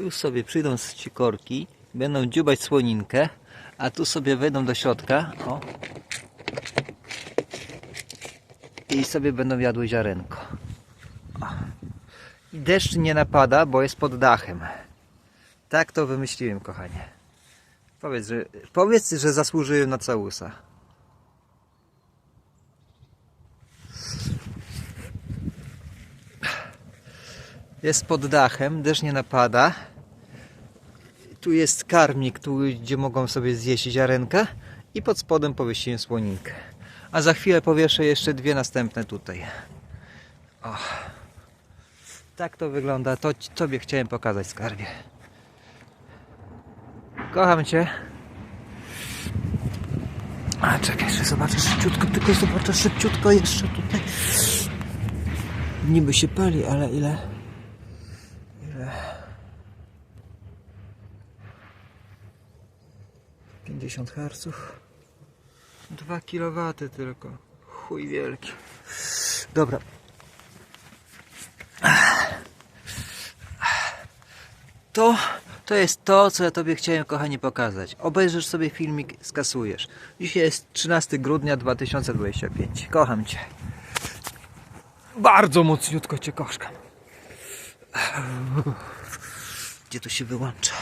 Tu sobie przyjdą z ci korki, będą dziubać słoninkę, a tu sobie wejdą do środka. O. I sobie będą jadły ziarenko. O. I deszcz nie napada, bo jest pod dachem. Tak to wymyśliłem, kochanie. Powiedz, że, powiedz, że zasłużyłem na całusa. Jest pod dachem, deszcz nie napada. Tu jest karmnik, tu, gdzie mogą sobie zjeść ziarenka. I pod spodem powiesiłem słoninkę. A za chwilę powieszę jeszcze dwie następne tutaj. O. Tak to wygląda. To Tobie chciałem pokazać, skarbie. Kocham Cię. A czekaj, jeszcze zobaczę szybciutko, tylko zobaczę szybciutko jeszcze tutaj. Niby się pali, ale? Ile? 50 herców. 2 kW tylko. Chuj wielki. Dobra. To, to jest to, co ja Tobie chciałem, kochanie, pokazać. Obejrzysz sobie filmik, skasujesz. Dzisiaj jest 13 grudnia 2025. Kocham Cię. Bardzo mocniutko Cię kocham. Gdzie to się wyłącza?